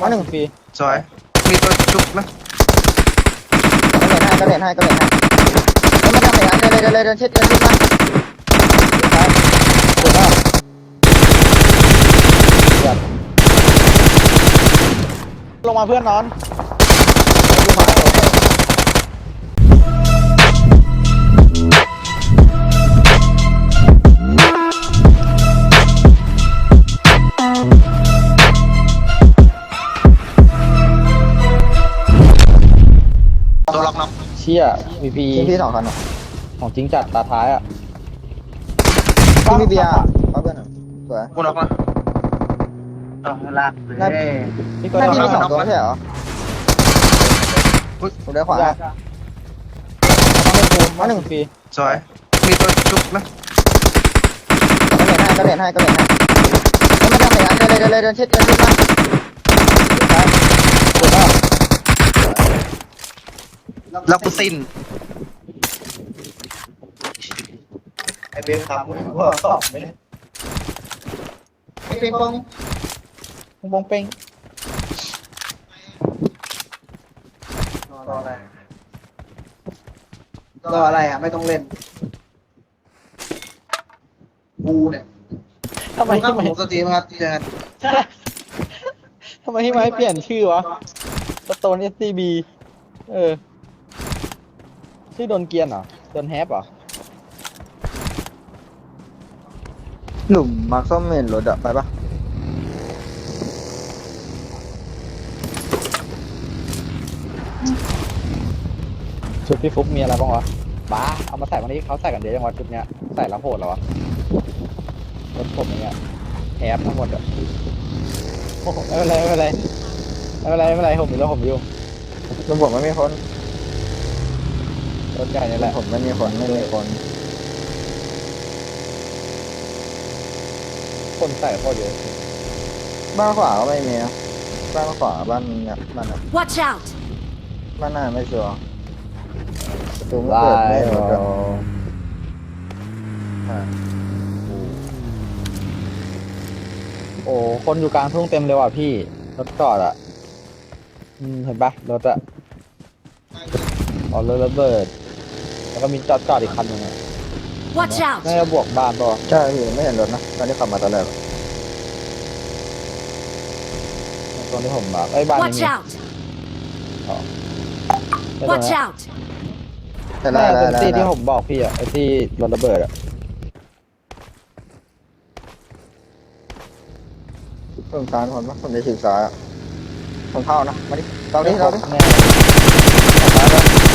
มาหนึ่งฟรีสวย มีตัวชุบนะก็เล่นให้ก็เล่นให้ก็เล่นให้แล้วมันจะเห็นอันเดินเลยเดินเลยเดินชิดเดินชิดมาซ้ายเดินมาลงมาเพื่อนนอน ชี่ยพีพีทีมพี่สองคันอะของจริงจัดตาท้ายอะทีมพี่เบียร์เอาเพื่อนหน่อยสวยกูน็อกนะต่อลากเลย นี่ตัวน่าเดีจะยวมีสองตัวไม่ใช่เหรอผมได้ขวามาหนึ่งฟรีสวย มีตัวชุบนะก็เล่นให้ก็เล่นให้ก็เล่นให้แล้วมันจะเห็นอันเดินเลยเดินเลยเดินชิดเดินชิดมาซ้ายเดินมา แล้วกูสิ้นไอเบฟครับว่าตอบไม่ได้ไอเบฟปองบงเป้งรออะไรรออะไรอะ ไม่ต้องเล่นกูเนี่ยทำไมครัทำบไมผมสตรีมครับเจอกันทำไมที่ไม้เปลี่ยนชื่อวะสโตนเอสซีบีเออ ชื่อโดนเกียนเหรอโดนแฮปเหรอหลุมมาร์คส้มเมนรถอะไปปะชุดพี่ฟุกมีอะไรบ้างวะบ้าเอามาใส่วันนี้เขาใส่กันเยอะจังวะชุดเนี้ยใส่แล้วโหดเหรอวะรถผมอย่างเงี้ยแฮปทั้งหมดอะโอ้โหไม่เป็นไรไม่เป็นไรไม่เป็นไรไม่เป็นไรผมอยู่แล้วผมอยู่ลุงผมไม่มีคน รถใหญ่นี่แหละผมไม่มีคนไม่มีคนคนใส่โคตรเยอะบ้านขวาก็ไม่มีนะบ้านขวาบ้านเนี่ยบ้านเนี่ย Watch out! บ้านหน้าไม่ชัวร์ประตูไม่ลาเปิดไม่ยเห็นรถอะอ่าโอ้คนอยู่กลางทุ่งเต็มเลยว่ะพี่รถจอดอะอืมเห็นปะรถอะอ๋อรถระเบิด แล้วก็มีจอดจอดอีกคันหนึงอะ Watch out! น่าจะบวกบ้านป่ะใช่พี่ไม่เห็นรถนะตอนที่ขับมาตอนแรกอะตรงที่ผมแบบไอ้ยบ้านนี้ Watch มี out! ไอ้ตรง Watch นั้น out! แต่ได้น่าได้จะเป็นได้ที่ได้ที่ผมบอกพี่อะไอ้ที่รถระเบิดอะเพิ่มซ้ายคนปะผมจะฉีกซ้ายอะผมเข้านะมาดิเราดิเราดิแน่ซ้ายไป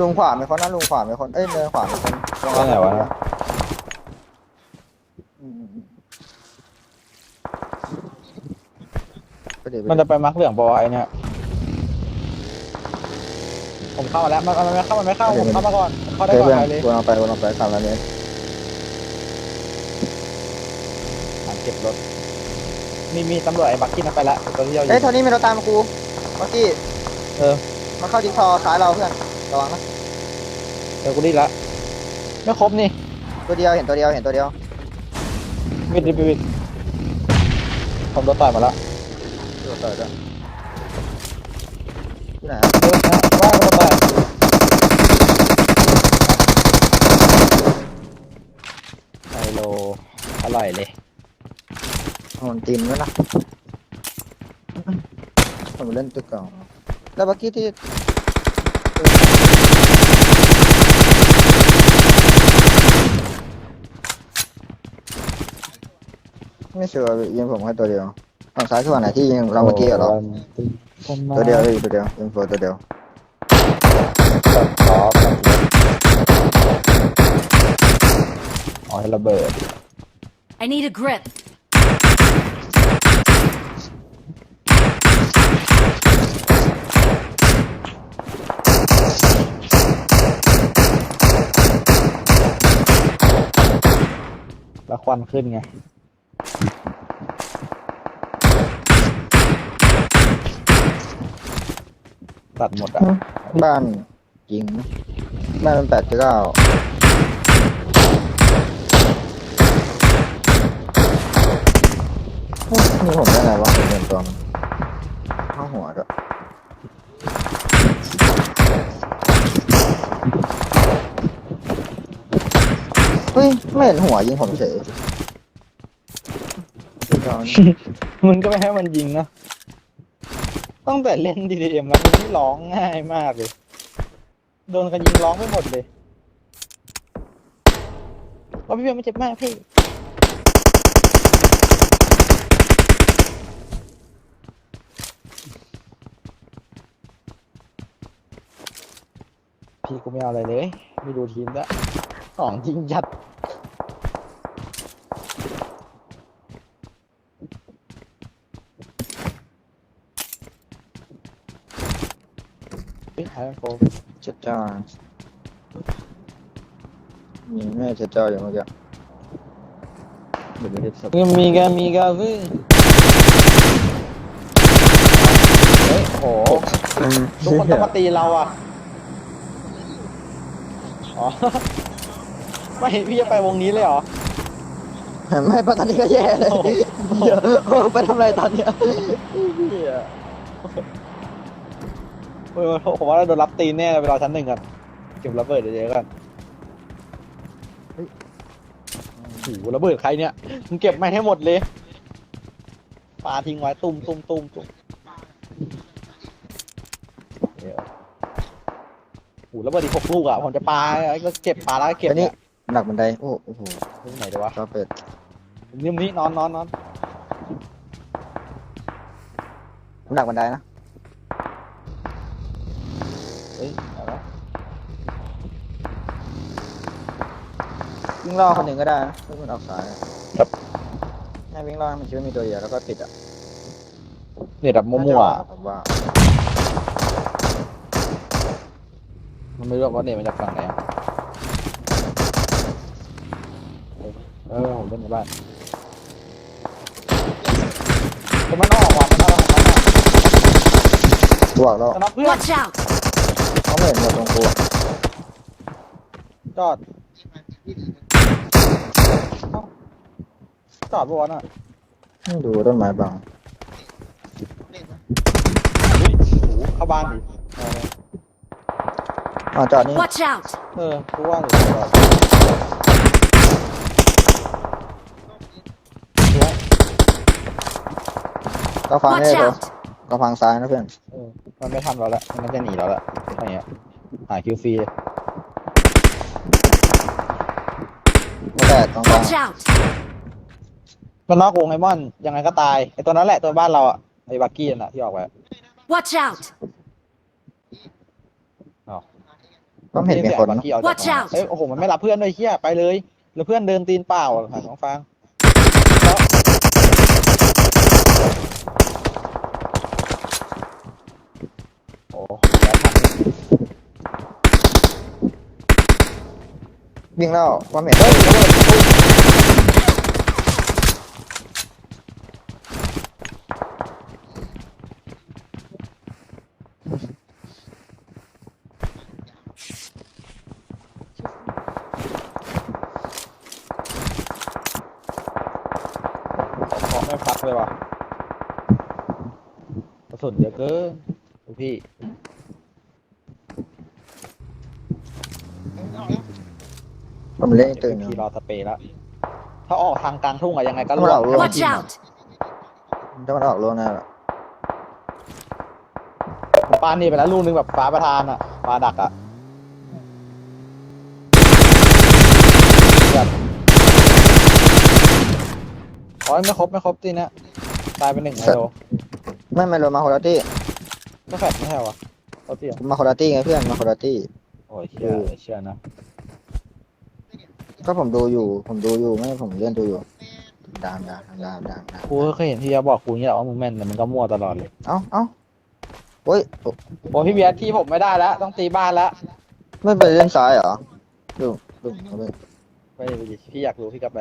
ลุงขวามีคนนะลุงขวามีคนเอ้ยเดินขวามีคนลงว่าไงวะอืมอืมอืมไปดิไปมันดิจะไปมักเหลืองปะวะไอ้เนี่ย ผมเข้ามาแล้ว มันมันไม่เข้ามันไม่เข้า ผมเข้ามาก่อนผมเข้าได้เฮ้ยก่อนเพื่อนใครเลยวนออกไปวนออกไปสามนาทีหาเก็บรถ มีมีตำรวจไอ้บักกี้นั่นไปละตัวที่เรายิเอ้ยงโทนี่มีรถตามมากูเมื่อกี้เออมาเข้าจิ๊กซอว์ซ้ายเราเพื่อน ระวังนะเออกูดีละ ไม่ครบนี่ตัวเดียวเห็นตัวเดียวเห็นตัวเดียววิดวิดวิดผมโดนต่อยมาแล้วตัวต่อยด้วยที่ไหนเออนะว่าโดนต่อยไฮโลอร่อยเลยโหนตีนไว้นะผมเล่นตึกเก่าแล้วเมื่อกี้ที่ ไม่ชัวร์ยิงผมแค่ตัวเดียวฝั่งซ้ายคือฝั่งไหนที่ยิงเราเมื่อกี้เหรอตัวเดียวเลยตัวเดียวยิงโฟตัวเดียวตัดต่อตัดรถอ๋อให้ระเบิด I need a grip. แล้วควันขึ้นไง ตัดหมดอะ บ้านยิง บ้านเป็นแปดเก้านี่ผมได้ไงวะผมเห็นตัวมันด้วยเฮ้ย ไม่เห็นหัวยิงผมเฉย มึงก็ไม่ให้มันยิงนะตั้งแต่เล่น DDM แล้วมันนี่ร้องง่ายมากเลย โดนกันยิงร้องไม่หมดเลยว่าพี่เบียร์ไม่เจ็บมากพี่พี่กูไม่เอาอะไรเลย ไม่ดูทีมละสองจริงจัด เฮ้ยหายไปโฟมเจ็ดจ้ามีแม่เจ็ดจ้าอยู่เมื่อกี้เดี๋ยวไม่ได้สดมีกามีกาวิ่งเฮ้ยโอ้โหทุกคนต้องมาตีเราอะอ๋อ ไม่พี่จะไปวงนี้เลยเหรอ ไม่ปะตอนนี้ก็แย่เลยโอ้โห เดี๋ยวไปทำอะไรตอนเนี้ยเหี้ยเฮ้ย ผมว่าเราโดนรับตีนแน่เลยไปรอชั้นหนึ่งกันเก็บระเบิดเดี๋ยวๆกันเฮ้ยโอ้โหระเบิดใครเนี่ยมึงเก็บไม่ให้หมดเลยปาทิ้งไว้ตุ้มตุ้มตุ้มตุ้มเดี๋ยวโอ้โหระเบิดอีกหกลูกอะผมจะปาก็เก็บปาแล้วก็เก็บอันนี้ เนี่ยหนักบันไดโอ้โอ้โหตรงไหนดีวะชอบเป็ดนิ่มนี้นอนนอนนอนหนักบันไดนะ เฮ้ยเอาละ วิ่งล่อคนหนึ่งก็ได้นะถ้ามันออกซ้ายให้วิ่งล่อให้มันคิดว่ามีตัวเดียวแล้วก็ปิดอะเนี่ยแบบมั่วๆอะผมว่ามันไม่รู้ว่าเนี่ยมาจากฝั่งไหนอะเออผมเล่นในบ้านแต่มันออกว่ะมันออกมันออกบวกแล้วสนับเพื่อน Watch out! เขาไม่เห็นหมดตรงกูอะจอดเอ้า จอดปะวะน่ะไม่ดูต้นไม้บังอุ้ยโอ้โหเข้าบ้านดิเอาเลยอ๋อจอดนี่ Watch out! เออกูว่าอยู่จอดดูไว้ก็ฟัง Watch ได้เลย out! ก็ฟังซ้ายนะเพื่อนเออมันไม่ทำเราละมันจะหนีเราละอะไรเงี้ยหาคิวฟรีเลยไม่แตกตรงกลาง Watch out! มันนอกวงไอมอนยังไงก็ตายไอตัวนั้นแหละตัวบ้านเราอะไอบักกี้น่ะที่ออกไป Watch out! ก็เห็นมีคนบักนะกี้ออกจาก Watch out เอ้ยโอ้โหมันไม่รับเพื่อนด้วยเฮียไปเลยแล้วเพื่อนเดินตีนเปล่าหาน้องฟางโอ้แล้วทำ วิ่งแล้วว่าเห็นเฮ้ยระเบิดตุ้มของไม่พักเลยว่ะกระ สุนเยอะเกินลูกพี่ผมเล่นตื่นพี่รอสเปรย์แล้วถ้าออกทางกลางทุ่งอะยังไงก็ต้องร่วออกงร่วง Watch out! ถ้ามันออกล่วงหน้าละปานี่ไปแล้วลูกนึงแบบฟ้าประธานอะฟ้าดักอะแบบอ๋อไม่ครบไม่ครบตีเนี้ยตายไปหนึ่งไฮโล ไม่ไม่ลงมาโคราตี้ก็แฟดไม่ใช่เหรอเขาเตี้ยมาโคราตี้ไงเพื่อนมาโคราตี้ โอ้ยเชื่อเชื่อนะก็ผมดูอยู่ ผมดูอยู่ไม่ผมเล่นดูอยู่ดามดามดามดามดามกูก็เคยเห็นพี่ยาบอกกูอย่างนี้แหละว่ามึงแม่นแต่มึงก็มั่วตลอดเลยเอ้าเอ้าโอ้ยโอ้พี่เบียร์ที่ผมไม่ได้แล้วต้องตีบ้านแล้วไม่ไปเล่นซ้ายเหรอดูดูเอาไปไปดิพี่อยากรู้พี่กลับไป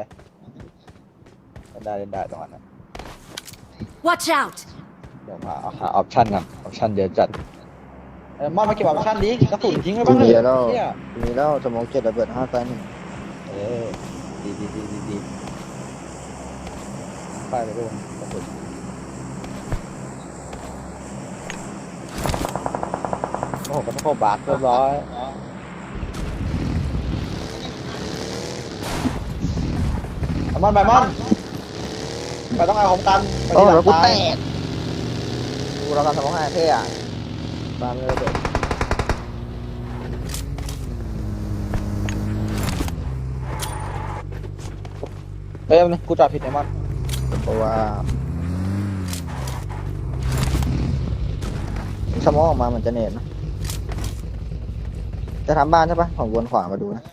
เล่นได้เล่นได้ตรงนั้นนะ Watch out! เดี๋ยวมาเอาหาออปชั่นกันออปชั่นเดี๋ยวจัดเออมอนมาเก็บออปชั่นดิกระสุนทิ้งไว้บ้างเลยเนี่ยมีแล้วสมองเจ็ดระเบิดห้าไฟหนึ่งเออดีดีดีดีดีไปเลยด้วยกระสุนหกระโคบบาทเรียบร้อยไปมอนไปมอนไปต้องเอาของกันไปโอ้ที่หลัแล้วงกูตาแตย ก ดูเราทำสมองให้เท่อะตามเลยเด็กเอ้ยกูจอดผิดไอ้มอนเพราะว่าสมองออกมามันจะเน็ตนะจะทำบ้านใช่ปะผมวนขวามาดูนะ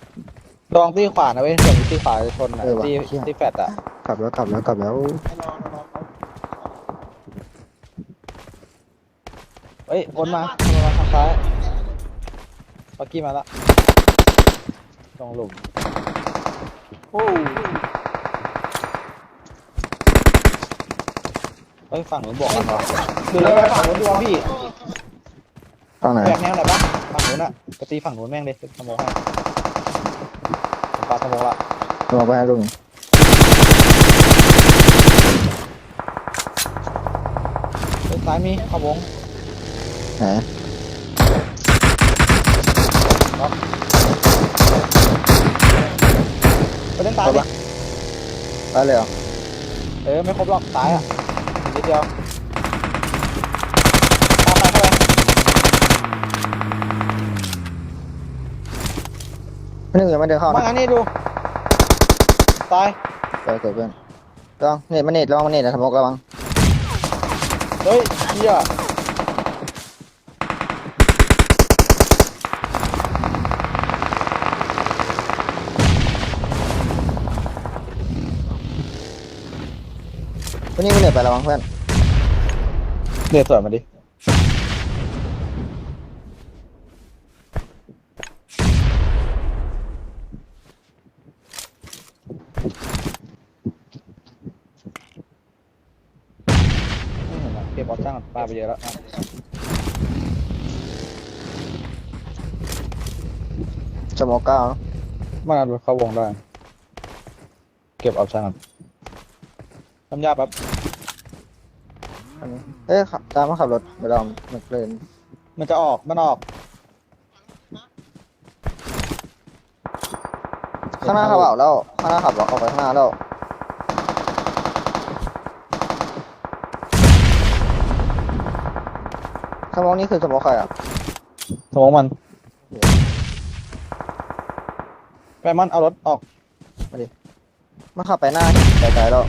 ลองที่ขวานะเว้ยเดี๋ยวมีที่ขวาจะชนอะเออว่ะที่เชี่ยที่แฟดอะกลับแล้วกลับแล้วกลับแล้ว เฮ้ยวนมาวนมาทางซ้ายปักกี้มาละตรงหลุมโอ้เฮ้ยฝั่งนู้นบอกกันวะหรือเราไปฝั่งนู้นดีวะพี่ตรงไหนแบกแนวไหนบ้างฝั่งนู้นอะไปตีฝั่งนู้นแม่งเลยสมองให้ผมปาสมองละสมองไปให้ลุงเฮ้ยซ้ายมีขาวง ไหนไปเล่นซ้ายดิไปเลยเหรอเออไม่ครบหรอกซ้ายอะนิดเดียวตามไปเข้าไปไม่นึกยังไม่เดินเข้ามานะงั้นนี่ดู ตายเจอเกิดเพื่อนระวังเน็ตมันเน็ตระวังมันเน็ตนะสมองระวัง เฮ้ยเฮีย ไประวังเพื่อนเดือดสวยมาดิไม่เห็นละเก็บบอลจ้างปลาไปเยอะแล้วอะสมองเก้าเนอะมันเอาเข้าวงได้ เก็บออปชั่นก่อนทำยาแป๊บอันนี้ เอ้ยขับตามมาขับรถไปลองมันเพลินมันจะออกมันออก ข้างหน้าขับเอาแล้ว ข้างหน้าขับออกไปข้างหน้าแล้วสมองนี่คือสมองใครอะสมองมันแปมันเอารถออกมันขับไปหน้าไกลๆแล้ว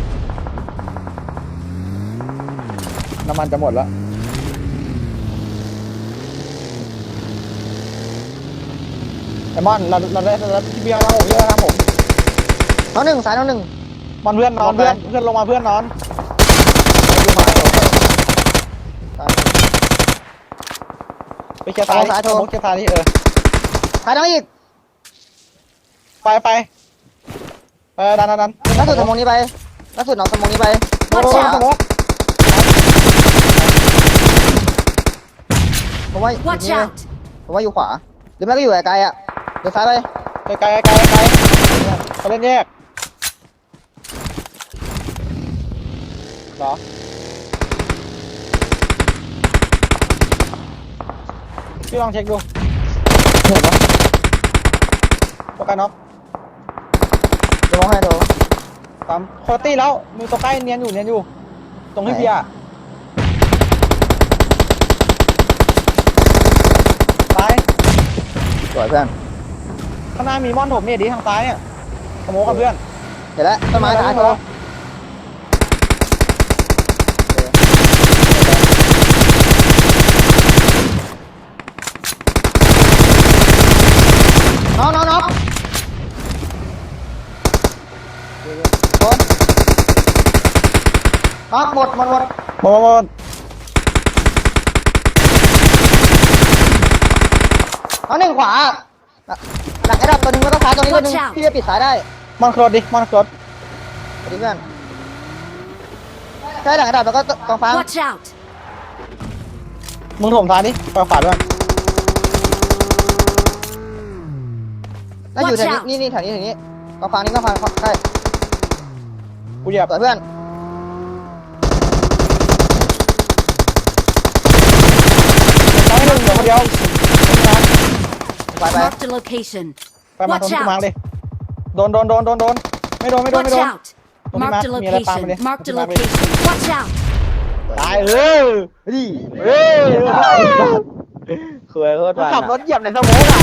น้ำมันจะหมดแล้วไอมอนเราเราได้เราได้พี่เบียร์นะผมเบียร์นะผมน้องหนึ่งสายน้องหนึ่งมันเพื่อนนอนลงไปเพื่อนเพื่อนลงมาเพื่อนนอนอยู่ขวาอยู่ตายไปเคลียร์ซ้ายเอาซ้ายโทรสมมุติเคลียร์ซ้ายนี่เออสายน้องอีกไปไปไปดันดันดันล่าสุดสมองนี้ไปล่าสุดน้องสมองนี้ไปโอ้โหขวาสมอง ผมว่า Watch อยู่นี่ out! ผมว่าอยู่ขวา หรือไม่ก็อยู่ไกลๆอะเดี๋ยวซ้ายไปไกลไกลไกลไกลเขาเล่นแยกเหรอพี่ลองเช็คดูเห็นปะประกันน็อกสมองให้ดูตามคอตี้แล้วมีตัวใกล้เนียนอยู่เนียนอยู่ ตรงที่เบียร์ตาย สวยเพื่อนข้างหน้ามีม่อนถมเนี่ยดีทางซ้ายเนี่ยสโมกกับเพื่อนเห็นแล้วต้นไม้ซ้ายโทรน้องน้องน้องโดนน้องหมดหมดหมดหมดหมดหมด น้องหนึ่งขวาหลังไอ้ดับตัวหนึงแล้วก็ซ้ายตัวนี้ตัวหนึง Watch out พี่จะปิดสายได้มันโครดดิมันโครดสวัสดีเพื่อนใช่หลังไอ้ดับแล้วก็กองฟ้า Watch out! มึงถมซ้ายดิไปขวาด้วยแล้วอยู่แถว Watch out นี้นี่นี่แถวนี้แถวนี้กองฟ้านี่กองฟ้าใช่กูเหยียบ สวยเพื่อน ซ้ายหนึ่งเหลือคนเดียว ไปไป Marked a location. ไปมาตรง Watch ที่กูมาร์ก out เลย โดนโดนโดนโดนโดนไม่โดนไม่โดนไม่ Watch โดน out. ตรงที่มาร์ Marked ก a มีอะไรปามา location. เลย Marked a ตรงที่มาร์กเลย location. Watch out. ตายเออดิเอ้ยเคยโคตรขับรมันถเหยียบในสมองอะ